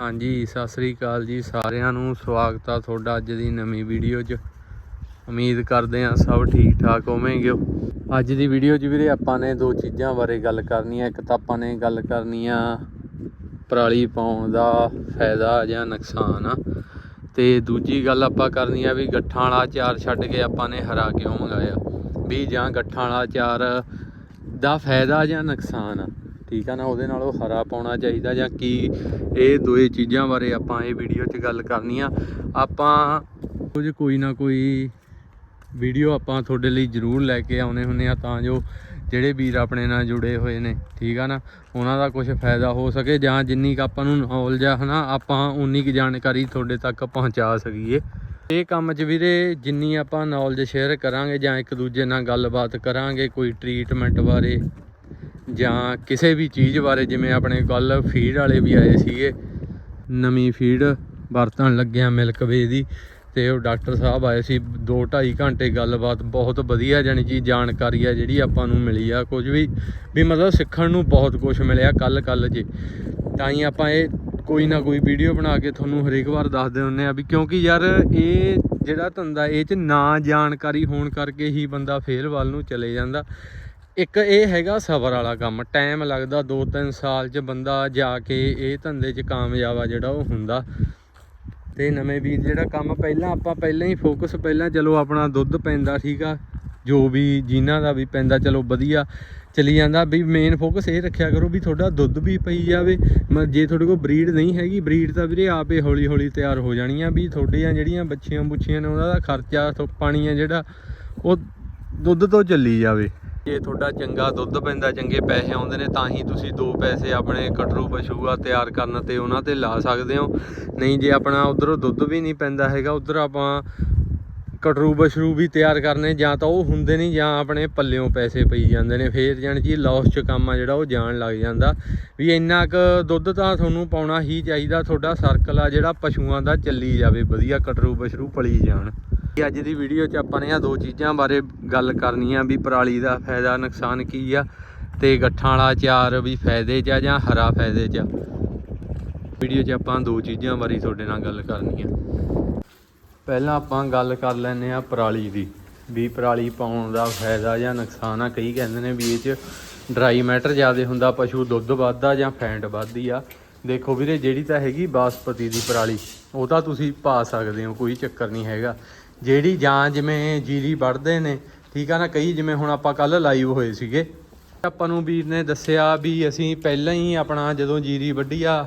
ਹਾਂਜੀ, ਸਤਿ ਸ੍ਰੀ ਅਕਾਲ ਜੀ ਸਾਰਿਆਂ ਨੂੰ। ਸਵਾਗਤ ਆ ਤੁਹਾਡਾ ਅੱਜ ਦੀ ਨਵੀਂ ਵੀਡੀਓ 'ਚ। ਉਮੀਦ ਕਰਦੇ ਆ ਸਭ ਠੀਕ ਠਾਕ ਹੋਵੇਂਗੇ। ਅੱਜ ਦੀ ਵੀਡੀਓ 'ਚ ਵੀਰੇ ਆਪਾਂ ਨੇ ਦੋ ਚੀਜ਼ਾਂ ਬਾਰੇ ਗੱਲ ਕਰਨੀ ਆ ਇੱਕ ਤਾਂ ਆਪਾਂ ਨੇ ਗੱਲ ਕਰਨੀ ਆ ਪਰਾਲੀ ਪਾਉਣ ਦਾ ਫਾਇਦਾ ਜਾਂ ਨੁਕਸਾਨ। ਆ ਤੇ ਦੂਜੀ ਗੱਲ ਆਪਾਂ ਕਰਨੀ ਆ ਵੀ ਗੱਠਾਂ ਵਾਲਾ ਚਾਰ ਛੱਡ ਕੇ ਆਪਾਂ ਨੇ ਹਰਾ ਕਿਉਂ ਮੰਗਾਇਆ? ਵੀ ਜਾਂ ਗੱਠਾਂ ਵਾਲਾ ਚਾਰ ਦਾ ਫਾਇਦਾ ਜਾਂ ਨੁਕਸਾਨ? ਆ ਠੀਕ ਆ ਨਾ, ਉਹਦੇ ਨਾਲੋਂ ਹਰਾ ਪਾਉਣਾ ਚਾਹੀਦਾ ਜਾਂ ਕੀ? ਇਹ ਦੋਏ ਚੀਜ਼ਾਂ ਬਾਰੇ ਆਪਾਂ ਇਹ ਵੀਡੀਓ 'ਚ ਗੱਲ ਕਰਨੀ ਆ। ਆਪਾਂ ਕੁਝ ਕੋਈ ਨਾ ਕੋਈ ਵੀਡੀਓ ਆਪਾਂ ਤੁਹਾਡੇ ਲਈ ਜ਼ਰੂਰ ਲੈ ਕੇ ਆਉਨੇ ਹੁੰਨੇ ਆ, ਤਾਂ ਜੋ ਜਿਹੜੇ ਵੀਰ ਆਪਣੇ ਨਾਲ ਜੁੜੇ ਹੋਏ ਨੇ, ਠੀਕ ਆ ਨਾ, ਉਹਨਾਂ ਦਾ ਕੁਝ ਫਾਇਦਾ ਹੋ ਸਕੇ ਜਾਂ ਜਿੰਨੀ ਕੁ ਆਪਾਂ ਨੂੰ ਨੌਲੇਜ ਆ, ਹਨਾ, ਆਪਾਂ ਉਨੀ ਕੁ ਜਾਣਕਾਰੀ ਤੁਹਾਡੇ ਤੱਕ ਪਹੁੰਚਾ ਸਕੀਏ। ਇਹ ਕੰਮ 'ਚ ਵੀਰੇ ਜਿੰਨੀ ਆਪਾਂ ਨੌਲੇਜ ਸ਼ੇਅਰ ਕਰਾਂਗੇ ਜਾਂ ਇੱਕ ਦੂਜੇ ਨਾਲ ਗੱਲਬਾਤ ਕਰਾਂਗੇ, ਕੋਈ ਟ੍ਰੀਟਮੈਂਟ ਬਾਰੇ ਜਾਂ ਕਿਸੇ ਵੀ ਚੀਜ਼ ਬਾਰੇ, ਜਿਵੇਂ ਆਪਣੇ ਕੱਲ ਫੀਡ ਵਾਲੇ ਵੀ ਆਏ ਸੀਗੇ, ਨਵੀਂ ਫੀਡ ਵਰਤਣ ਲੱਗਿਆ ਮਿਲਕ ਵੇ ਦੀ, ਤੇ ਉਹ ਡਾਕਟਰ ਸਾਹਿਬ ਆਏ ਸੀ 2 2.5 ਘੰਟੇ ਗੱਲਬਾਤ, ਬਹੁਤ ਵਧੀਆ ਜਾਣੀ ਜੀ ਜਾਣਕਾਰੀ ਆ ਜਿਹੜੀ ਆਪਾਂ ਨੂੰ ਮਿਲੀ ਆ, ਕੁਝ ਵੀ ਵੀ ਮਤਲਬ ਸਿੱਖਣ ਨੂੰ ਬਹੁਤ ਕੁਝ ਮਿਲਿਆ ਕੱਲ ਕੱਲ ਜੇ। ਤਾਂ ਹੀ ਆਪਾਂ ਇਹ ਕੋਈ ਨਾ ਕੋਈ ਵੀਡੀਓ ਬਣਾ ਕੇ ਤੁਹਾਨੂੰ ਹਰੇਕ ਵਾਰ ਦੱਸਦੇ ਹੁੰਨੇ ਆ ਵੀ ਕਿਉਂਕਿ ਯਾਰ ਇਹ ਜਿਹੜਾ ਧੰਦਾ, ਇਹ ਚ ਨਾ ਜਾਣਕਾਰੀ ਹੋਣ ਕਰਕੇ ਹੀ ਬੰਦਾ ਫੇਲ ਵੱਲ ਨੂੰ ਚਲੇ ਜਾਂਦਾ। ਇੱਕ ਇਹ ਹੈਗਾ ਸਬਰ ਵਾਲਾ ਕੰਮ। ਟਾਈਮ ਲੱਗਦਾ 2-3 ਸਾਲ 'ਚ ਬੰਦਾ ਜਾ ਕੇ ਇਹ ਧੰਦੇ 'ਚ ਕਾਮਯਾਬ ਆ ਜਿਹੜਾ ਉਹ ਹੁੰਦਾ। ਤੇ ਨਵੇਂ ਵੀਰ ਜਿਹੜਾ ਕੰਮ ਪਹਿਲਾਂ ਆਪਾਂ ਪਹਿਲਾਂ ਹੀ ਫੋਕਸ ਪਹਿਲਾਂ ਚਲੋ ਆਪਣਾ ਦੁੱਧ ਪੈਂਦਾ ਠੀਕ ਆ ਜੋ ਵੀ ਜਿਨ੍ਹਾਂ ਦਾ ਵੀ ਪੈਂਦਾ ਚਲੋ ਵਧੀਆ। ਚਲੀ ਜਾਂਦਾ ਵੀ ਮੇਨ ਫੋਕਸ ਇਹ ਰੱਖਿਆ ਕਰੋ ਵੀ ਤੁਹਾਡਾ ਦੁੱਧ ਵੀ ਪਈ ਜਾਵੇ। ਮ- ਜੇ ਤੁਹਾਡੇ ਕੋਲ ਬਰੀਡ ਨਹੀਂ ਹੈਗੀ ਬਰੀਡ ਤਾਂ ਵੀਰੇ ਆਪੇ ਹੌਲੀ ਹੌਲੀ ਤਿਆਰ ਹੋ ਜਾਣੀਆਂ ਵੀ ਤੁਹਾਡੀਆਂ ਜਿਹੜੀਆਂ ਬੱਚੀਆਂ ਬੁੱਚੀਆਂ ਨੇ ਉਹਨਾਂ ਦਾ ਖਰਚਾ ਪਾਣੀ ਆ ਜਿਹੜਾ, ਉਹ ਦੁੱਧ ਤੋਂ ਚੱਲੀ ਜਾਵੇ। ਜੇ ਤੁਹਾਡਾ ਚੰਗਾ ਦੁੱਧ ਪੈਂਦਾ, ਚੰਗੇ ਪੈਸੇ ਆਉਂਦੇ ਨੇ, ਤਾਂ ਹੀ ਤੁਸੀਂ ਦੋ ਪੈਸੇ ਆਪਣੇ ਕਟਰੂ ਪਸ਼ੂਆ ਤਿਆਰ ਕਰਨ ਤੇ ਉਹਨਾਂ ਤੇ ਲਾ ਸਕਦੇ ਹੋ। ਨਹੀਂ, ਜੇ ਆਪਣਾ ਉਧਰੋਂ ਦੁੱਧ ਵੀ ਨਹੀਂ ਪੈਂਦਾ ਹੈਗਾ, ਉਧਰ ਆਪਾਂ ਕਟਰੂ ਬਸ਼ਰੂ ਵੀ ਤਿਆਰ ਕਰਨੇ, ਜਾਂ ਤਾਂ ਉਹ ਹੁੰਦੇ ਨਹੀਂ, ਜਾਂ ਆਪਣੇ ਪੱਲਿਓਂ ਪੈਸੇ ਪਈ ਜਾਂਦੇ ਨੇ। ਫੇਰ ਜਾਣੀ ਕਿ ਲਾਸ ਚ ਕੰਮ ਆ ਜਿਹੜਾ, ਉਹ ਜਾਣ ਲੱਗ ਜਾਂਦਾ। ਵੀ ਇੰਨਾ ਕੁ ਦੁੱਧ ਤਾਂ ਤੁਹਾਨੂੰ ਪਾਉਣਾ ਹੀ ਚਾਹੀਦਾ, ਤੁਹਾਡਾ ਸਰਕਲ ਆ ਜਿਹੜਾ ਪਸ਼ੂਆਂ ਦਾ ਚੱਲੀ ਜਾਵੇ, ਵਧੀਆ ਕਟਰੂ ਬਸ਼ਰੂ ਪਲੀ ਜਾਣ। ਅੱਜ ਦੀ ਵੀਡੀਓ 'ਚ ਆਪਾਂ ਨੇ ਆ ਦੋ ਚੀਜ਼ਾਂ ਬਾਰੇ ਗੱਲ ਕਰਨੀ ਆ ਵੀ ਪਰਾਲੀ ਦਾ ਫਾਇਦਾ ਨੁਕਸਾਨ ਕੀ ਆ ਤੇ ਗੱਠਾਂ ਵਾਲਾ ਚਾਰ ਵੀ ਫਾਇਦੇ 'ਚ ਆ ਜਾਂ ਹਰਾ ਫਾਇਦੇ 'ਚ ਆ। ਵੀਡੀਓ 'ਚ ਆਪਾਂ ਦੋ ਚੀਜ਼ਾਂ ਬਾਰੇ ਤੁਹਾਡੇ ਨਾਲ ਗੱਲ ਕਰਨੀ ਆ। ਪਹਿਲਾਂ ਆਪਾਂ ਗੱਲ ਕਰ ਲੈਨੇ ਆ ਪਰਾਲੀ ਦੀ, ਵੀ ਪਰਾਲੀ ਪਾਉਣ ਦਾ ਫਾਇਦਾ ਜਾਂ ਨੁਕਸਾਨ ਆ। ਕਈ ਕਹਿੰਦੇ ਨੇ ਵੀ ਇਹ 'ਚ ਡਰਾਈ ਮੈਟਰ ਜ਼ਿਆਦਾ ਹੁੰਦਾ, ਪਸ਼ੂ ਦੁੱਧ ਵੱਧਦਾ ਜਾਂ ਫੈਂਟ ਵੱਧਦੀ ਆ। ਦੇਖੋ ਵੀਰੇ, ਜਿਹੜੀ ਤਾਂ ਹੈਗੀ ਬਾਸਪਤੀ ਦੀ ਪਰਾਲੀ, ਉਹ ਤਾਂ ਤੁਸੀਂ ਪਾ ਸਕਦੇ ਹੋ, ਕੋਈ ਚੱਕਰ ਨਹੀਂ ਹੈਗਾ। ਜਿਹੜੀ ਜਾਂ ਜਿਵੇਂ ਜੀਰੀ ਵੱਢਦੇ ਨੇ, ਠੀਕ ਆ ਨਾ, ਕਈ ਜਿਵੇਂ ਹੁਣ ਆਪਾਂ ਕੱਲ ਲਾਈਵ ਹੋਏ ਸੀਗੇ। ਆਪਾਂ ਨੂੰ ਵੀਰ ਨੇ ਦੱਸਿਆ ਵੀ ਅਸੀਂ ਪਹਿਲਾਂ ਹੀ ਆਪਣਾ ਜਦੋਂ ਜੀਰੀ ਵੱਢੀ ਆ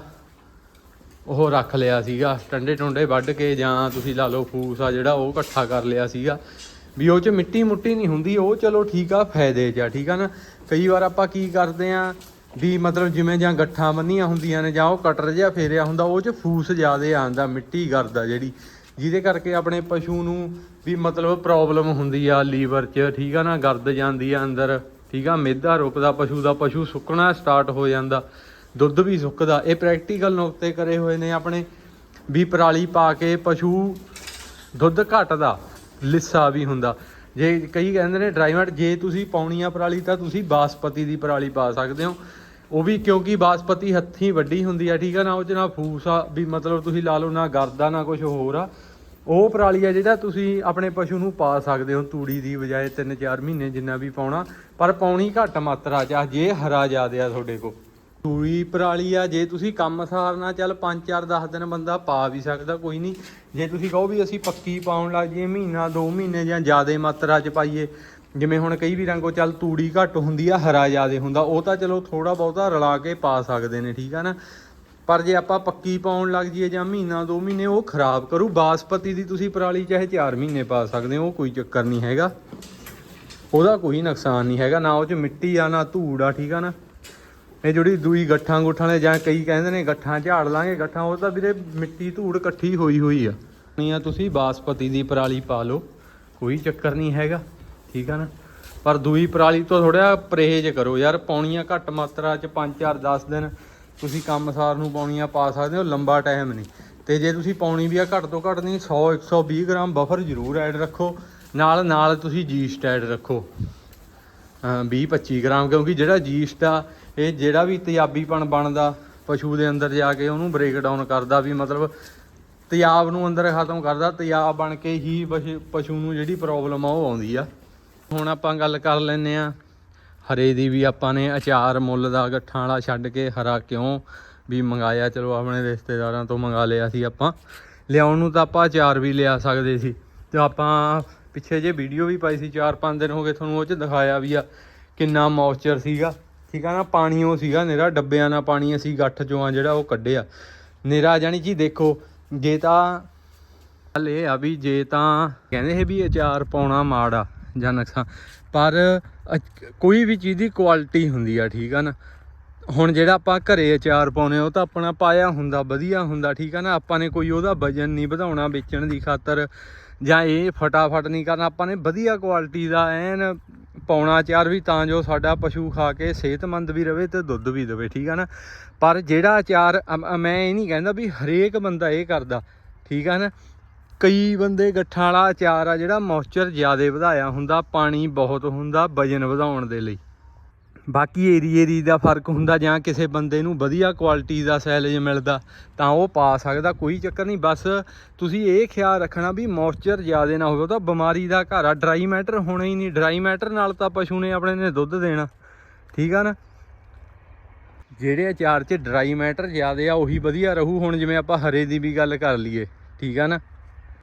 ਉਹ ਰੱਖ ਲਿਆ ਸੀਗਾ। ਟੰਡੇ ਟੁੰਡੇ ਵੱਢ ਕੇ ਜਾਂ ਤੁਸੀਂ ਲਾ ਲਓ ਫੂਸ ਆ ਜਿਹੜਾ, ਉਹ ਇਕੱਠਾ ਕਰ ਲਿਆ ਸੀਗਾ। ਵੀ ਉਹ ਚ ਮਿੱਟੀ ਮੁੱਟੀ ਨਹੀਂ ਹੁੰਦੀ, ਉਹ ਚਲੋ ਠੀਕ ਆ, ਫਾਇਦੇ ਚ ਆ, ਠੀਕ ਆ ਨਾ। ਕਈ ਵਾਰ ਆਪਾਂ ਕੀ ਕਰਦੇ ਆ ਵੀ ਮਤਲਬ ਜਿਵੇਂ ਜਾਂ ਗੱਠਾਂ ਬੰਨੀਆਂ ਹੁੰਦੀਆਂ ਨੇ ਜਾਂ ਉਹ ਕਟਰ ਜਿਹਾ ਫੇਰਿਆ ਹੁੰਦਾ, ਉਹ ਚ ਫੂਸ ਜ਼ਿਆਦੇ ਆਂਦਾ ਮਿੱਟੀ ਕਰਦਾ ਜਿਹੜੀ। ਜਿਹਦੇ ਕਰਕੇ ਆਪਣੇ ਪਸ਼ੂ ਨੂੰ ਵੀ ਮਤਲਬ ਪ੍ਰੋਬਲਮ ਹੁੰਦੀ ਆ, ਲੀਵਰ 'ਚ, ਠੀਕ ਆ ਨਾ, ਗਰਦ ਜਾਂਦੀ ਆ ਅੰਦਰ, ਠੀਕ ਆ ਮਿੱਧਾ ਰੁਕਦਾ ਪਸ਼ੂ ਦਾ ਪਸ਼ੂ ਸੁੱਕਣਾ ਸਟਾਰਟ ਹੋ ਜਾਂਦਾ, ਦੁੱਧ ਵੀ ਸੁੱਕਦਾ। ਇਹ ਪ੍ਰੈਕਟੀਕਲ ਨੁਕਤੇ ਕਰੇ ਹੋਏ ਨੇ ਆਪਣੇ, ਵੀ ਪਰਾਲੀ ਪਾ ਕੇ ਪਸ਼ੂ ਦੁੱਧ ਘਟਦਾ, ਲਿੱਸਾ ਵੀ ਹੁੰਦਾ। ਜੇ ਕਈ ਕਹਿੰਦੇ ਨੇ ਡਰਾਈਵਰ, ਜੇ ਤੁਸੀਂ ਪਾਉਣੀ ਆ ਪਰਾਲੀ ਤਾਂ ਤੁਸੀਂ ਬਾਸਪਤੀ ਦੀ ਪਰਾਲੀ ਪਾ ਸਕਦੇ ਹੋ। ਉਹ ਵੀ ਕਿਉਂਕਿ ਬਾਸਪਤੀ ਹੱਥੀਂ ਵੱਡੀ ਹੁੰਦੀ ਆ, ਠੀਕ ਆ ਨਾ, ਉਹ ਚ ਨਾ ਫੂਸ ਆ ਵੀ ਮਤਲਬ ਤੁਸੀਂ ਲਾ ਲਓ, ਨਾ ਗਰਦਾ, ਨਾ ਕੁਝ ਹੋਰ ਆ। ਉਹ ਪਰਾਲੀ ਆ ਜਿਹੜਾ ਤੁਸੀਂ ਆਪਣੇ ਪਸ਼ੂ ਨੂੰ ਪਾ ਸਕਦੇ ਹੋ ਤੂੜੀ ਦੀ ਬਜਾਏ 3-4 ਮਹੀਨੇ ਜਿੰਨਾ ਵੀ ਪਾਉਣਾ, ਪਰ ਪਾਉਣੀ ਘੱਟ ਮਾਤਰਾ ਚ ਆ, ਜੇ ਹਰਾ ਜ਼ਿਆਦਾ ਆ ਤੁਹਾਡੇ ਕੋਲ। ਤੂੜੀ ਪਰਾਲੀ ਆ, ਜੇ ਤੁਸੀਂ ਕੰਮ ਸਾਰਨਾ, ਚੱਲ 5-4 10 ਦਿਨ ਬੰਦਾ ਪਾ ਵੀ ਸਕਦਾ, ਕੋਈ ਨਹੀਂ। ਜੇ ਤੁਸੀਂ ਕਹੋ ਵੀ ਅਸੀਂ ਪੱਕੀ ਪਾਉਣ ਲੱਗ ਜਾਈਏ, ਮਹੀਨਾ 2 ਮਹੀਨੇ ਜਾਂ ਜ਼ਿਆਦਾ ਮਾਤਰਾ ਚ ਪਾਈਏ, ਜਿਵੇਂ ਹੁਣ ਕਈ ਵੀ ਰੰਗੋ ਚੱਲ ਤੂੜੀ ਘੱਟ ਹੁੰਦੀ ਆ, ਹਰਾ ਜ਼ਿਆਦਾ ਹੁੰਦਾ, ਉਹ ਤਾਂ ਚਲੋ ਥੋੜਾ ਬਹੁਤਾ ਰਲਾ ਕੇ ਪਾ ਸਕਦੇ ਨੇ, ਠੀਕ ਆ ਨਾ? ਪਰ ਜੇ ਆਪਾਂ ਪੱਕੀ ਪਾਉਣ ਲੱਗ ਜਾਈਏ ਜਾਂ ਮਹੀਨਾ 2 ਮਹੀਨੇ, ਉਹ ਖਰਾਬ ਕਰੂ। ਬਾਸਪਤੀ ਦੀ ਤੁਸੀਂ ਪਰਾਲੀ ਚਾਹੇ 4 ਮਹੀਨੇ ਪਾ ਸਕਦੇ ਹੋ, ਉਹ ਕੋਈ ਚੱਕਰ ਨਹੀਂ ਹੈਗਾ। ਉਹਦਾ ਕੋਈ ਨੁਕਸਾਨ ਨਹੀਂ ਹੈਗਾ, ਨਾ ਉਹ ਚ ਮਿੱਟੀ ਆ, ਨਾ ਧੂੜ ਆ, ਠੀਕ ਆ ਨਾ? ਇਹ ਜਿਹੜੀ ਦੂਈ ਗੱਠਾਂ ਗੁੱਠਾਂ ਨੇ ਜਾਂ ਕਈ ਕਹਿੰਦੇ ਨੇ ਗੱਠਾਂ ਝਾੜ ਲਾਂਗੇ, ਗੱਠਾਂ ਉਹ ਤਾਂ ਵੀਰੇ ਮਿੱਟੀ ਧੂੜ ਇਕੱਠੀ ਹੋਈ ਹੋਈ ਆ। ਨਹੀਂ ਆ ਤੁਸੀਂ ਬਾਸਪਤੀ ਦੀ ਪਰਾਲੀ ਪਾ ਲਓ, ਕੋਈ ਚੱਕਰ ਨਹੀਂ ਹੈਗਾ, ਠੀਕ ਆ ਨਾ? ਪਰ ਦੂਈ ਪਰਾਲੀ ਤੋਂ ਥੋੜਾ ਪਰਹੇਜ਼ ਕਰੋ ਯਾਰ ਪਾਉਣੀਆਂ ਘੱਟ ਮਾਤਰਾ ਚ 5 4 10 ਦਿਨ ਤੁਸੀਂ ਕੰਮ ਸਾਰ ਨੂੰ ਪਾਉਣੀਆਂ ਪਾ ਸਕਦੇ ਹੋ, ਲੰਬਾ ਟਾਈਮ ਨਹੀਂ। ਤੇ ਜੇ ਤੁਸੀਂ ਪਾਉਣੀ ਵੀ ਆ ਘੱਟ ਤੋਂ ਘੱਟ ਨਹੀਂ 100 120 ਗ੍ਰਾਮ ਬਫਰ ਜ਼ਰੂਰ ਐਡ ਰੱਖੋ ਨਾਲ ਨਾਲ ਤੁਸੀਂ ਜੀਸਟ ਐਡ ਰੱਖੋ। 20 25 ਗ੍ਰਾਮ, ਕਿਉਂਕਿ ਜਿਹੜਾ ਜੀਸਟ ਆ, ਇਹ ਜਿਹੜਾ ਵੀ ਤੇਜ਼ਾਬੀਪਣ ਬਣਦਾ ਪਸ਼ੂ ਦੇ ਅੰਦਰ ਜਾ ਕੇ ਉਹਨੂੰ ਬ੍ਰੇਕ ਡਾਊਨ ਕਰਦਾ ਵੀ ਮਤਲਬ ਤਿਆਬ ਨੂੰ ਅੰਦਰ ਖਤਮ ਕਰਦਾ ਤਿਆਬ ਬਣ ਕੇ ਹੀ ਪਸ਼ੂ- ਪਸ਼ੂ ਨੂੰ ਜਿਹੜੀ ਪ੍ਰੋਬਲਮ ਆ ਉਹ ਆਉਂਦੀ ਆ। ਹੁਣ ਆਪਾਂ ਗੱਲ ਕਰ ਲੈਨੇ ਆ ਹਰੇ ਦੀ ਵੀ ਆਪਾਂ ਨੇ ਅਚਾਰ ਮੁੱਲ ਦਾ ਗੱਠਾਂ ਵਾਲਾ ਛੱਡ ਕੇ ਹਰਾ ਕਿਉਂ ਵੀ ਮੰਗਾਇਆ, ਚਲੋ ਆਪਣੇ ਰਿਸ਼ਤੇਦਾਰਾਂ ਤੋਂ ਮੰਗਾ ਲਿਆ ਸੀ ਆਪਾਂ। ਲਿਆਉਣ ਨੂੰ ਤਾਂ ਆਪਾਂ ਅਚਾਰ ਵੀ ਲਿਆ ਸਕਦੇ ਸੀ, ਤੇ ਆਪਾਂ ਪਿੱਛੇ ਜੇ ਵੀਡੀਓ ਵੀ ਪਾਈ ਸੀ 4-5 ਦਿਨ ਹੋ ਗਏ ਤੁਹਾਨੂੰ ਉਹ ਚ ਦਿਖਾਇਆ ਵੀ ਆ, ਕਿੰਨਾ ਮੌਇਸਚਰ ਸੀਗਾ। ਠੀਕ ਆ ਨਾ, ਪਾਣੀ ਉਹ ਸੀਗਾ, ਨਿਰਾ ਡੱਬਿਆਂ ਨਾਲ ਪਾਣੀ ਅਸੀਂ ਗੱਠ ਚੋਂ ਆ ਜਿਹੜਾ ਉਹ ਕੱਢਿਆ। ਨਿਰਾ ਜਾਨੀ ਜੀ ਦੇਖੋ, ਜੇ ਤਾਂ ਗੱਲ ਇਹ ਆ ਵੀ ਜੇ ਤਾਂ ਕਹਿੰਦੇ ਇਹ ਵੀ ਅਚਾਰ ਪਾਉਣਾ ਮਾੜਾ ਜਾਂ ਨਕਸਾ ਪਰ ਅਚ- ਕੋਈ ਵੀ ਚੀਜ਼ ਦੀ ਕੁਆਲਿਟੀ ਹੁੰਦੀ ਆ, ਠੀਕ ਆ ਨਾ। ਹੁਣ ਜਿਹੜਾ ਆਪਾਂ ਘਰੇ ਅਚਾਰ ਪਾਉਨੇ ਉਹ ਤਾਂ ਆਪਣਾ ਪਾਇਆ ਹੁੰਦਾ, ਵਧੀਆ ਹੁੰਦਾ, ਠੀਕ ਆ ਨਾ। ਆਪਾਂ ਨੇ ਕੋਈ ਉਹਦਾ ਵਜਨ ਨਹੀਂ ਵਧਾਉਣਾ ਵੇਚਣ ਦੀ ਖਾਤਰ। ਜਾਂ ਇਹ ਫਟਾਫਟ ਨਹੀਂ ਕਰਨਾ, ਆਪਾਂ ਨੇ ਵਧੀਆ ਕੁਆਲਿਟੀ ਦਾ ਐਨ ਪਾਉਣਾ ਅਚਾਰ ਵੀ, ਤਾਂ ਜੋ ਸਾਡਾ ਪਸ਼ੂ ਖਾ ਕੇ ਸਿਹਤਮੰਦ ਵੀ ਰਵੇ ਤੇ ਦੁੱਧ ਵੀ ਦੇਵੇ, ਠੀਕ ਆ ਨਾ? ਪਰ ਜਿਹੜਾ ਅਚਾਰ ਮੈਂ ਇਹ ਨਹੀਂ ਕਹਿੰਦਾ ਵੀ ਹਰੇਕ ਬੰਦਾ ਇਹ ਕਰਦਾ, ਠੀਕ ਆ ਨਾ? ਕਈ ਬੰਦੇ ਗੱਠਾਂ ਵਾਲਾ ਅਚਾਰ ਆ ਜਿਹੜਾ ਮੌਇਸਚਰ ਜ਼ਿਆਦਾ ਵਧਾਇਆ ਹੁੰਦਾ, ਪਾਣੀ ਬਹੁਤ ਹੁੰਦਾ, ਵਜਨ ਵਧਾਉਣ ਦੇ ਲਈ। ਬਾਕੀ ਏਰੀਏ ਏਰੀ ਦਾ ਫ਼ਰਕ ਹੁੰਦਾ ਜਾਂ ਕਿਸੇ ਬੰਦੇ ਨੂੰ ਵਧੀਆ ਕੁਆਲਿਟੀ ਦਾ ਸੈਲਜ ਮਿਲਦਾ, ਤਾਂ ਉਹ ਪਾ ਸਕਦਾ, ਕੋਈ ਚੱਕਰ ਨਹੀਂ। ਬਸ ਤੁਸੀਂ ਇਹ ਖਿਆਲ ਰੱਖਣਾ ਵੀ ਮੌਇਸਚਰ ਜ਼ਿਆਦਾ ਨਾ ਹੋਵੇ, ਉਹ ਤਾਂ ਬਿਮਾਰੀ ਦਾ ਘਰ ਆ। ਡਰਾਈ ਮੈਟਰ ਹੋਣਾ ਹੀ ਨਹੀਂ। ਡਰਾਈ ਮੈਟਰ ਨਾਲ ਤਾਂ ਪਸ਼ੂ ਨੇ ਆਪਣੇ ਨੇ ਦੁੱਧ ਦੇਣਾ। ਠੀਕ ਆ ਨਾ? ਜਿਹੜੇ ਅਚਾਰ 'ਚ ਡਰਾਈ ਮੈਟਰ ਜ਼ਿਆਦਾ ਆ, ਉਹੀ ਵਧੀਆ ਰਹੂ। ਹੁਣ ਜਿਵੇਂ ਆਪਾਂ ਹਰੇ ਦੀ ਵੀ ਗੱਲ ਕਰ ਲਈਏ। ਠੀਕ ਆ ਨਾ?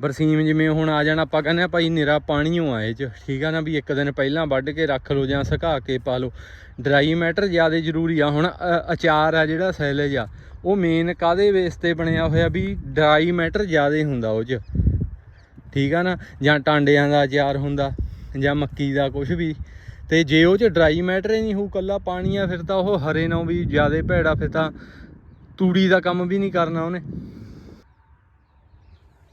ਬਰਸੀਮ ਜਿਵੇਂ ਹੁਣ ਆ ਜਾਣਾ, ਆਪਾਂ ਕਹਿੰਦੇ ਆ ਭਾਈ ਨਿਰਾ ਪਾਣੀਓ ਆ ਇਹ 'ਚ। ਠੀਕ ਆ ਨਾ ਵੀ ਇੱਕ ਦਿਨ ਪਹਿਲਾਂ ਵੱਢ ਕੇ ਰੱਖ ਲਓ ਜਾਂ ਸੁਕਾ ਕੇ ਪਾ ਲਓ। ਡਰਾਈ ਮੈਟਰ ਜ਼ਿਆਦਾ ਜ਼ਰੂਰੀ ਆ। ਹੁਣ, ਅ- ਅਚਾਰ ਆ ਜਿਹੜਾ ਸੈਲੇਜ ਆ, ਉਹ ਮੇਨ ਕਾਦੇ ਬੇਸ ਤੇ ਬਣਿਆ ਹੋਇਆ ਵੀ ਡਰਾਈ ਮੈਟਰ ਜ਼ਿਆਦਾ ਹੁੰਦਾ ਉਹ 'ਚ। ਠੀਕ ਆ ਨਾ? ਜਾਂ ਟਾਂਡਿਆਂ ਦਾ ਅਚਾਰ ਹੁੰਦਾ, ਜਾਂ ਮੱਕੀ ਦਾ ਕੁਝ ਵੀ। ਤੇ ਜੇ ਉਹ 'ਚ ਡਰਾਈ ਮੈਟਰ ਹੀ ਨਹੀਂ ਹੋਊ, ਕੱਲਾ ਪਾਣੀ ਆ, ਫਿਰ ਤਾਂ ਉਹ ਹਰੇ ਨਾਲੋਂ ਵੀ ਜ਼ਿਆਦਾ ਭੈੜਾ, ਫਿਰ ਤਾਂ ਤੂੜੀ ਦਾ ਕੰਮ ਵੀ ਨਹੀਂ ਕਰਨਾ ਉਹਨੇ।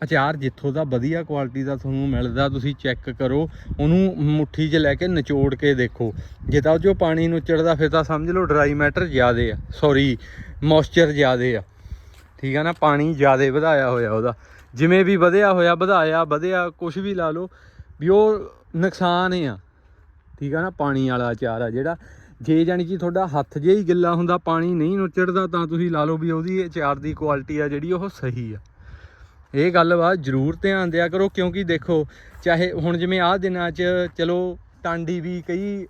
ਅਚਾਰ ਜਿੱਥੋਂ ਦਾ ਵਧੀਆ ਕੁਆਲਿਟੀ ਦਾ ਤੁਹਾਨੂੰ ਮਿਲਦਾ, ਤੁਸੀਂ ਚੈੱਕ ਕਰੋ, ਉਹਨੂੰ ਮੁੱਠੀ 'ਚ ਲੈ ਕੇ ਨਿਚੋੜ ਕੇ ਦੇਖੋ। ਜੇ ਤਾਂ ਉਹ 'ਚੋਂ ਪਾਣੀ ਨੁੱਚੜਦਾ, ਫਿਰ ਤਾਂ ਸਮਝ ਲਓ ਡਰਾਈ ਮੈਟਰ ਜ਼ਿਆਦੇ ਆ ਸੌਰੀ ਮੌਇਸਚਰ ਜ਼ਿਆਦੇ ਆ। ਠੀਕ ਆ ਨਾ, ਪਾਣੀ ਜ਼ਿਆਦੇ ਵਧਾਇਆ ਹੋਇਆ ਉਹਦਾ। ਜਿਵੇਂ ਵੀ ਵਧਿਆ ਹੋਇਆ, ਵਧਾਇਆ, ਵਧਿਆ ਕੁਝ ਵੀ ਲਾ ਲਓ, ਵੀ ਉਹ ਨੁਕਸਾਨ ਹੀ ਆ। ਠੀਕ ਆ ਨਾ, ਪਾਣੀ ਵਾਲਾ ਅਚਾਰ ਆ ਜਿਹੜਾ। ਜੇ ਜਾਨੀ ਕਿ ਤੁਹਾਡਾ ਹੱਥ ਜੇ ਹੀ ਗਿੱਲਾ ਹੁੰਦਾ, ਪਾਣੀ ਨਹੀਂ ਨੁੱਚੜਦਾ, ਤਾਂ ਤੁਸੀਂ ਲਾ ਲਓ ਵੀ ਉਹਦੀ ਅਚਾਰ ਦੀ ਕੁਆਲਿਟੀ ਆ ਜਿਹੜੀ, ਉਹ ਸਹੀ ਆ। ਇਹ ਗੱਲ ਵਾ, ਜ਼ਰੂਰ ਧਿਆਨ ਦਿਆ ਕਰੋ, ਕਿਉਂਕਿ ਦੇਖੋ, ਚਾਹੇ ਹੁਣ ਜਿਵੇਂ ਆਹ ਦਿਨਾਂ 'ਚ, ਚਲੋ, ਟਾਂਡੀ ਵੀ ਕਈ,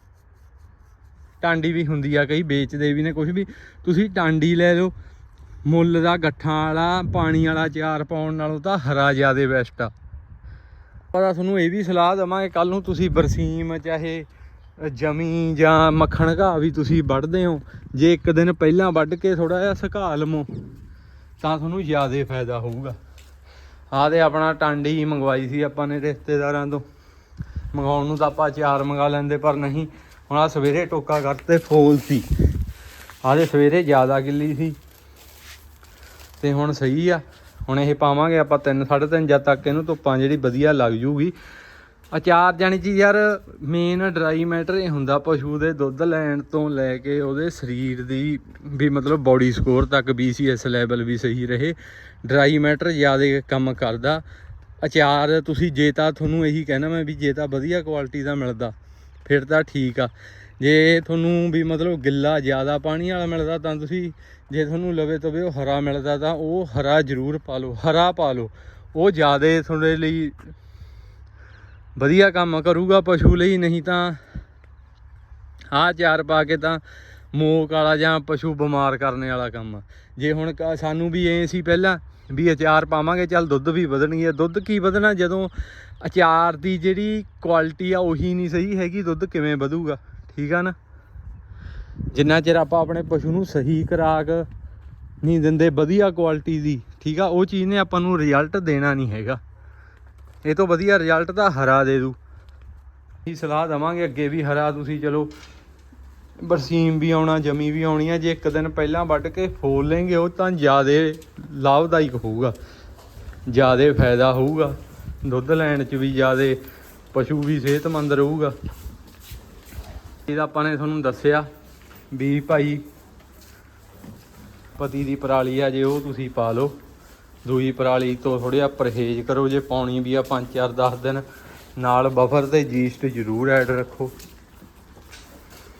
ਟਾਂਡੀ ਵੀ ਹੁੰਦੀ ਆ, ਕਈ ਵੇਚਦੇ ਵੀ ਨੇ ਕੁਝ ਵੀ, ਤੁਸੀਂ ਟਾਂਡੀ ਲੈ ਲਓ, ਮੁੱਲ ਦਾ ਗੱਠਾਂ ਵਾਲਾ, ਪਾਣੀ ਵਾਲਾ ਚਾਰ ਪਾਉਣ ਨਾਲੋਂ ਤਾਂ ਹਰਾ ਜ਼ਿਆਦੇ ਬੈਸਟ ਆ। ਪਰ ਤੁਹਾਨੂੰ ਇਹ ਵੀ ਸਲਾਹ ਦਵਾਂਗੇ ਕੱਲ ਨੂੰ ਤੁਸੀਂ ਬਰਸੀਮ, ਚਾਹੇ ਜਮੀ ਜਾਂ ਮੱਖਣ ਘਾਹ ਵੀ ਤੁਸੀਂ ਵੱਢਦੇ ਹੋ, ਜੇ ਇੱਕ ਦਿਨ ਪਹਿਲਾਂ ਵੱਢ ਕੇ ਥੋੜਾ ਜਿਹਾ ਸੁਕਾ ਲਵੋ, ਤਾਂ ਤੁਹਾਨੂੰ ਜ਼ਿਆਦਾ ਫਾਇਦਾ ਹੋਊਗਾ। ਆਹ ਤੇ ਆਪਣਾ ਟਾਂਡੀ ਮੰਗਵਾਈ ਸੀ ਆਪਾਂ ਨੇ ਰਿਸ਼ਤੇਦਾਰਾਂ ਤੋਂ। ਮੰਗਾਉਣ ਨੂੰ ਤਾਂ ਆਪਾਂ ਚਾਰ ਮੰਗਾ ਲੈਂਦੇ, ਪਰ ਨਹੀਂ। ਹੁਣ ਆ ਸਵੇਰੇ ਟੋਕਾ ਕਰਤੇ, ਫੋਲ ਸੀ। ਆਹ ਦੇ ਸਵੇਰੇ ਜ਼ਿਆਦਾ ਗਿੱਲੀ ਸੀ। ਤੇ ਹੁਣ ਸਹੀ ਆ। ਹੁਣ ਇਹ ਪਾਵਾਂਗੇ ਆਪਾਂ 3 3.5 ਜਦ ਤੱਕ ਇਹਨੂੰ ਧੁੱਪਾਂ ਜਿਹੜੀ ਵਧੀਆ ਲੱਗ ਜੂਗੀ। ਅਚਾਰ ਜਾਣੀ ਜੀ ਯਾਰ ਮੇਨ ਡਰਾਈ ਮੈਟਰ ਇਹ ਹੁੰਦਾ ਪਸ਼ੂ ਦੇ ਦੁੱਧ ਲੈਣ ਤੋਂ ਲੈ ਕੇ ਉਹਦੇ ਸਰੀਰ ਦੀ ਵੀ ਮਤਲਬ ਬਾਡੀ ਸਕੋਰ ਤੱਕ BCS ਲੈਵਲ ਵੀ ਸਹੀ ਰਹੇ। ਡਰਾਈ ਮੈਟਰ ਜ਼ਿਆਦਾ ਕੰਮ ਕਰਦਾ। ਅਚਾਰ ਤੁਸੀਂ ਜੇ ਤਾਂ ਤੁਹਾਨੂੰ ਇਹੀ ਕਹਿਣਾ ਮੈਂ ਵੀ ਜੇ ਤਾਂ ਵਧੀਆ ਕੁਆਲਿਟੀ ਦਾ ਮਿਲਦਾ, ਫਿਰ ਤਾਂ ਠੀਕ ਆ। ਜੇ ਤੁਹਾਨੂੰ ਵੀ ਮਤਲਬ ਗਿੱਲਾ ਜ਼ਿਆਦਾ ਪਾਣੀ ਵਾਲਾ ਮਿਲਦਾ ਤਾਂ ਤੁਸੀਂ ਜੇ ਤੁਹਾਨੂੰ ਲਵੇ ਤਵੇ ਉਹ ਹਰਾ ਮਿਲਦਾ ਤਾਂ ਉਹ ਹਰਾ ਜ਼ਰੂਰ ਪਾ ਲਓ, ਹਰਾ ਪਾ ਲਓ। ਉਹ ਜ਼ਿਆਦਾ ਤੁਹਾਡੇ ਲਈ ਵਧੀਆ ਕੰਮ ਕਰੂਗਾ ਪਸ਼ੂ ਲਈ, ਨਹੀਂ ਤਾਂ ਆਹ ਚਾਰ ਪਾ ਕੇ ਤਾਂ ਮੋਕ ਵਾਲਾ ਜਾਂ ਪਸ਼ੂ ਬਿਮਾਰ ਕਰਨੇ ਵਾਲਾ ਕੰਮ ਆ। ਜੇ ਹੁਣ ਕ- ਸਾਨੂੰ ਵੀ ਐ ਸੀ ਪਹਿਲਾਂ ਵੀ ਅਚਾਰ ਪਾਵਾਂਗੇ, ਚੱਲ ਦੁੱਧ ਵੀ ਵਧਣੀ ਦੁੱਧ ਕੀ ਵਧਣਾ? ਜਦੋਂ ਅਚਾਰ ਦੀ ਜਿਹੜੀ ਕੁਆਲਿਟੀ ਆ, ਉਹੀ ਨਹੀਂ ਸਹੀ ਹੈਗੀ, ਦੁੱਧ ਕਿਵੇਂ ਵਧੂਗਾ? ਠੀਕ ਆ ਨਾ? ਜਿੰਨਾ ਚਿਰ ਆਪਾਂ ਆਪਣੇ ਪਸ਼ੂ ਨੂੰ ਸਹੀ ਖੁਰਾਕ ਨਹੀਂ ਦਿੰਦੇ, ਵਧੀਆ ਕੁਆਲਿਟੀ ਦੀ, ਠੀਕ ਆ, ਉਹ ਚੀਜ਼ ਨੇ ਆਪਾਂ ਨੂੰ ਰਿਜ਼ਲਟ ਦੇਣਾ ਨਹੀਂ ਹੈਗਾ। ਇਹ ਤੋਂ ਵਧੀਆ ਰਿਜ਼ਲਟ ਤਾਂ ਹਰਾ ਦੇ ਦੂ। ਇਹ ਸਲਾਹ ਦਵਾਂਗੇ ਅੱਗੇ ਵੀ ਹਰਾ, ਤੁਸੀਂ ਚਲੋ। ਬਰਸੀਮ ਵੀ ਆਉਣਾ, ਜਮੀ ਵੀ ਆਉਣੀ ਆ, ਜੇ ਇੱਕ ਦਿਨ ਪਹਿਲਾਂ ਵੱਢ ਕੇ ਫੋਲ ਲੈਂਗੇ ਉਹ ਤਾਂ ਜ਼ਿਆਦਾ ਲਾਭਦਾਇਕ ਹੋਊਗਾ। ਜ਼ਿਆਦਾ ਫਾਇਦਾ ਹੋਊਗਾ। ਦੁੱਧ ਲੈਣ 'ਚ ਵੀ ਜ਼ਿਆਦਾ ਪਸ਼ੂ ਵੀ ਸਿਹਤਮੰਦ ਰਹੂਗਾ। ਇਹਦਾ ਆਪਾਂ ਨੇ ਤੁਹਾਨੂੰ ਦੱਸਿਆ ਵੀ ਭਾਈ, ਪਤੀ ਦੀ ਪਰਾਲੀ ਆ, ਜੇ ਉਹ ਤੁਸੀਂ ਪਾ ਲਓ। ਦੂਈ ਪਰਾਲੀ ਤੋਂ ਥੋੜ੍ਹਾ ਪਰਹੇਜ਼ ਕਰੋ ਜੇ ਪਾਉਣੀ ਵੀ ਆ 5-4 10 ਦਿਨ। ਨਾਲ ਬਫਰ ਤੇ ਜੀਸਟ ਜ਼ਰੂਰ ਐਡ ਰੱਖੋ।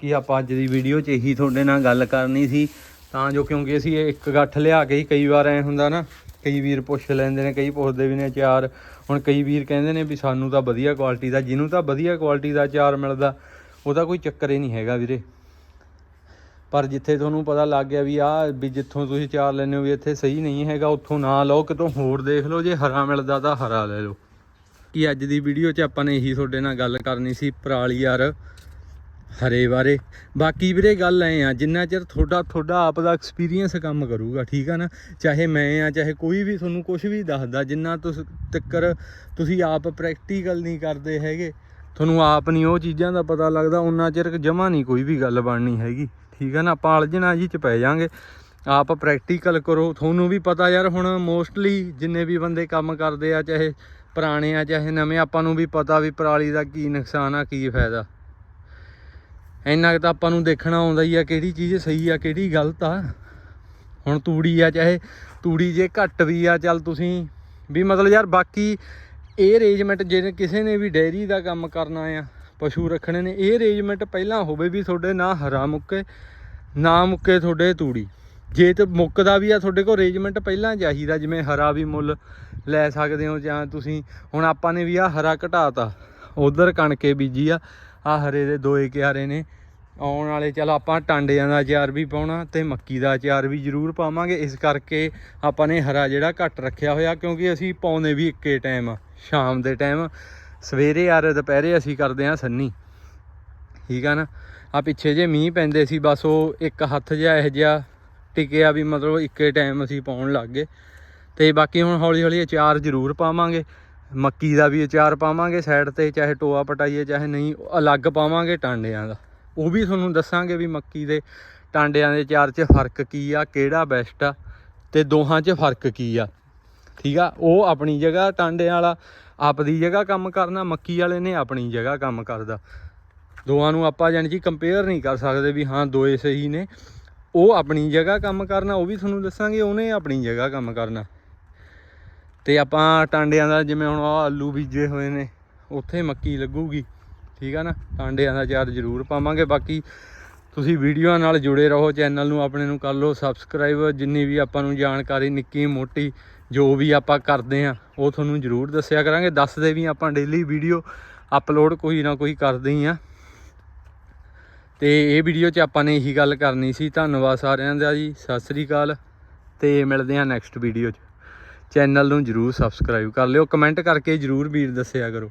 ਕਿ ਆਪਾਂ ਅੱਜ ਦੀ ਵੀਡੀਓ 'ਚ ਇਹੀ ਤੁਹਾਡੇ ਨਾਲ ਗੱਲ ਕਰਨੀ ਸੀ? ਤਾਂ ਜੋ ਕਿਉਂਕਿ ਅਸੀਂ ਇਹ ਇੱਕ ਗੱਠ ਲਿਆ ਕੇ ਹੀ ਕਈ ਵਾਰ ਐ ਹੁੰਦਾ ਨਾ, ਕਈ ਵੀਰ ਪੁੱਛ ਲੈਂਦੇ ਨੇ, ਕਈ ਪੁੱਛਦੇ ਵੀ ਨੇ ਅਚਾਰ ਹੁਣ ਕਈ ਵੀਰ ਕਹਿੰਦੇ ਨੇ ਵੀ ਸਾਨੂੰ ਤਾਂ ਵਧੀਆ ਕੁਆਲਿਟੀ ਦਾ, ਜਿਹਨੂੰ ਤਾਂ ਵਧੀਆ ਕੁਆਲਿਟੀ ਦਾ ਅਚਾਰ ਮਿਲਦਾ, ਉਹਦਾ ਕੋਈ ਚੱਕਰ ਹੀ ਨਹੀਂ ਹੈਗਾ ਵੀਰੇ। ਪਰ ਜਿੱਥੇ ਤੁਹਾਨੂੰ ਪਤਾ ਲੱਗ ਗਿਆ ਵੀ ਆ ਵੀ ਜਿੱਥੋਂ ਤੁਸੀਂ ਚਾਰ ਲੈਣੇ ਹੋ ਵੀ ਇੱਥੇ ਸਹੀ ਨਹੀਂ ਹੈਗਾ, ਉੱਥੋਂ ਨਾ ਲਓ, ਕਿਤੋਂ ਹੋਰ ਦੇਖ ਲਓ, ਜੇ ਹਰਾ ਮਿਲਦਾ ਤਾਂ ਹਰਾ ਲੈ ਲਓ। ਕਿ ਅੱਜ ਦੀ ਵੀਡੀਓ 'ਚ ਆਪਾਂ ਨੇ ਇਹੀ ਤੁਹਾਡੇ ਨਾਲ ਗੱਲ ਕਰਨੀ ਸੀ, ਪਰਾਲੀ ਯਾਰ, ਹਰੇ ਬਾਰੇ ਬਾਕੀ ਵੀਰੇ ਗੱਲ ਐ ਆ, ਜਿੰਨਾ ਚਿਰ ਤੁਹਾਡਾ ਤੁਹਾਡਾ ਆਪ ਦਾ ਐਕਸਪੀਰੀਅੰਸ ਕੰਮ ਕਰੂਗਾ, ਠੀਕ ਆ ਨਾ? ਚਾਹੇ ਮੈਂ ਆ, ਚਾਹੇ ਕੋਈ ਵੀ ਤੁਹਾਨੂੰ ਕੁਝ ਵੀ ਦੱਸਦਾ, ਜਿੰਨਾ ਤੁਸੀਂ, ਤੱਕਰ ਤੁਸੀਂ ਆਪ ਪ੍ਰੈਕਟੀਕਲ ਨਹੀਂ ਕਰਦੇ ਹੈਗੇ, ਤੁਹਾਨੂੰ ਆਪ ਨਹੀਂ, ਉਹ ਚੀਜ਼ਾਂ ਦਾ ਪਤਾ ਲੱਗਦਾ ਉਹਨਾਂ ਚਿਰ ਜਮਾ ਨਹੀਂ ਕੋਈ ਵੀ ਗੱਲ ਬਣਨੀ ਹੈਗੀ। ਠੀਕ ਆ ਨਾ ਆਪਾਂ ਅਲਝਣਾ ਜੀ ਚ ਪੈ ਜਾਾਂਗੇ। ਆਪ ਪ੍ਰੈਕਟੀਕਲ ਕਰੋ। ਤੁਹਾਨੂੰ ਵੀ ਪਤਾ ਯਾਰ, ਹੁਣ ਮੋਸਟਲੀ ਜਿੰਨੇ ਵੀ ਬੰਦੇ ਕੰਮ ਕਰਦੇ ਆ, ਚਾਹੇ ਪੁਰਾਣੇ ਆ, ਚਾਹੇ ਨਵੇਂ, ਆਪਾਂ ਨੂੰ ਵੀ ਪਤਾ ਵੀ ਪਰਾਲੀ ਦਾ ਕੀ ਨੁਕਸਾਨ ਆ, ਕੀ ਫਾਇਦਾ। ਇੰਨਾ ਕੁ ਤਾਂ ਆਪਾਂ ਨੂੰ ਦੇਖਣਾ ਆਉਂਦਾ ਹੀ ਆ, ਕਿਹੜੀ ਚੀਜ਼ ਸਹੀ ਆ, ਕਿਹੜੀ ਗਲਤ ਆ। ਹੁਣ ਤੂੜੀ ਆ, ਚਾਹੇ ਤੂੜੀ ਜੇ ਘੱਟ ਵੀ ਆ, ਚੱਲ ਤੁਸੀਂ ਵੀ ਮਤਲਬ ਯਾਰ, ਬਾਕੀ ਇਹ ਅਰੇਂਜਮੈਂਟ ਜੇ ਕਿਸੇ ਨੇ ਵੀ ਡੈਰੀ ਦਾ ਕੰਮ ਕਰਨਾ ਆ ਪਸ਼ੂ ਰੱਖਣੇ ਨੇ। ਇਹ ਅਰੇਂਜਮੈਂਟ ਪਹਿਲਾਂ ਹੋਵੇ ਵੀ ਤੁਹਾਡੇ ਨਾ ਹਰਾ ਮੁੱਕੇ, ਨਾ ਮੁੱਕੇ ਤੁਹਾਡੇ ਤੂੜੀ। ਜੇ ਤੇ ਮੁੱਕਦਾ ਵੀ ਆ, ਤੁਹਾਡੇ ਕੋਲ ਅਰੇਂਜਮੈਂਟ ਪਹਿਲਾਂ ਚਾਹੀਦਾ, ਜਿਵੇਂ ਹਰਾ ਵੀ ਮੁੱਲ ਲੈ ਸਕਦੇ ਹੋ ਜਾਂ ਤੁਸੀਂ, ਹੁਣ ਆਪਾਂ ਨੇ ਵੀ ਆ ਹਰਾ ਘਟਾਤਾ। ਉਧਰ ਕਣਕੇ ਬੀਜੀ ਆ ਆ ਹਰੇ ਦੇ ਦੋਏ ਕਿਆਰੇ ਨੇ। ਆਉਣ ਵਾਲੇ, ਚਲ ਆਪਾਂ ਟਾਂਡਿਆਂ ਦਾ ਅਚਾਰ ਵੀ ਪਾਉਣਾ ਤੇ ਮੱਕੀ ਦਾ ਅਚਾਰ ਵੀ ਜ਼ਰੂਰ ਪਾਵਾਂਗੇ। ਇਸ ਕਰਕੇ ਆਪਾਂ ਨੇ ਹਰਾ ਜਿਹੜਾ ਘੱਟ ਰੱਖਿਆ ਹੋਇਆ, ਕਿਉਂਕਿ ਅਸੀਂ ਪਾਉਂਦੇ ਵੀ ਇੱਕੇ ਟਾਈਮ ਆ ਸ਼ਾਮ ਦੇ ਟਾਈਮ ਸਵੇਰੇ ਯਾਰ ਦੁਪਹਿਰੇ ਅਸੀਂ ਕਰਦੇ ਆ ਸੰਨੀ। ਠੀਕ ਆ ਨਾ? ਆ ਪਿੱਛੇ ਜੇ ਮੀਂਹ ਪੈਂਦੇ ਸੀ, ਬਸ ਉਹ ਇੱਕ ਹੱਥ ਜਿਹਾ ਇਹ ਜਿਹਾ ਟਿਕਿਆ ਵੀ ਮਤਲਬ ਇੱਕੇ ਟਾਈਮ ਅਸੀਂ ਪਾਉਣ ਲੱਗ ਗਏ। ਤੇ ਬਾਕੀ ਹੁਣ ਹੌਲੀ ਹੌਲੀ ਅਚਾਰ ਜ਼ਰੂਰ ਪਾਵਾਂਗੇ। ਮੱਕੀ ਦਾ ਵੀ ਅਚਾਰ ਪਾਵਾਂਗੇ ਸਾਈਡ ਤੇ, ਚਾਹੇ ਟੋਆ ਪਟਾਈਏ, ਚਾਹੇ ਨਹੀਂ, ਅਲੱਗ ਪਾਵਾਂਗੇ ਟਾਂਡਿਆਂ ਦਾ। ਉਹ ਵੀ ਤੁਹਾਨੂੰ ਦੱਸਾਂਗੇ ਵੀ ਮੱਕੀ ਦੇ ਟਾਂਡਿਆਂ ਦੇ ਅਚਾਰ 'ਚ ਫ਼ਰਕ ਕੀ ਆ, ਕਿਹੜਾ ਬੈਸਟ ਆ, ਤੇ ਦੋਹਾਂ 'ਚ ਫ਼ਰਕ ਕੀ ਆ। ਠੀਕ ਆ? ਉਹ ਆਪਣੀ ਜਗ੍ਹਾ ਟਾਂਡਿਆਂ ਵਾਲਾ, ਆਪਦੀ ਜਗ੍ਹਾ ਕੰਮ ਕਰਨਾ, ਮੱਕੀ ਵਾਲੇ ਨੇ ਆਪਣੀ ਜਗ੍ਹਾ ਕੰਮ ਕਰਦਾ। ਦੋਵਾਂ ਨੂੰ ਆਪਾਂ ਜਾਣੀ ਕਿ ਕੰਪੇਅਰ ਨਹੀਂ ਕਰ ਸਕਦੇ ਵੀ ਹਾਂ, ਦੋਏ ਸਹੀ ਨੇ। ਉਹ ਆਪਣੀ ਜਗ੍ਹਾ ਕੰਮ ਕਰਨਾ, ਉਹ ਵੀ ਤੁਹਾਨੂੰ ਦੱਸਾਂਗੇ, ਉਹਨੇ ਆਪਣੀ ਜਗ੍ਹਾ ਕੰਮ ਕਰਨਾ। ਤੇ ਆਪਾਂ ਟਾਂਡਿਆਂ ਦਾ, ਜਿਵੇਂ ਹੁਣ ਆਹ ਆਲੂ ਬੀਜੇ ਹੋਏ ਨੇ, ਉੱਥੇ ਮੱਕੀ ਲੱਗੂਗੀ। ਠੀਕ ਆ ਨਾ? ਟਾਂਡਿਆਂ ਦਾ ਚਾਰ ਜ਼ਰੂਰ ਪਾਵਾਂਗੇ, ਬਾਕੀ ਤੁਸੀਂ ਵੀਡੀਓਆਂ ਨਾਲ ਜੁੜੇ ਰਹੋ, ਚੈਨਲ ਨੂੰ, ਆਪਣੇ ਨੂੰ ਕਰ ਲਓ ਸਬਸਕ੍ਰਾਈਬ ਜਿੰਨੀ ਵੀ ਆਪਾਂ ਨੂੰ ਜਾਣਕਾਰੀ, ਨਿੱਕੀ ਮੋਟੀ ਜੋ ਵੀ ਆਪਾਂ ਕਰਦੇ ਆ ਉਹ ਤੁਹਾਨੂੰ ਜ਼ਰੂਰ ਦੱਸਿਆ ਕਰਾਂਗੇ। ਦੱਸਦੇ ਵੀ ਆਪਾਂ ਡੇਲੀ ਵੀਡੀਓ ਅਪਲੋਡ ਕੋਈ ਨਾ ਕੋਈ ਕਰਦੇ ਹੀ ਆ ਤੇ ਇਹ ਵੀਡੀਓ 'ਚ ਆਪਾਂ ਨੇ ਇਹੀ ਗੱਲ ਕਰਨੀ ਸੀ। ਧੰਨਵਾਦ ਸਾਰਿਆਂ ਦਾ ਜੀ। ਸਤਿ ਸ੍ਰੀ ਅਕਾਲ ਤੇ ਮਿਲਦੇ ਆ ਨੈਕਸਟ ਵੀਡੀਓ 'ਚ। ਚੈਨਲ ਨੂੰ ਜਰੂਰ ਸਬਸਕ੍ਰਾਈਬ ਕਰ ਲਿਓ। ਕਮੈਂਟ ਕਰਕੇ ਜਰੂਰ ਵੀਰ ਦੱਸਿਆ ਕਰੋ।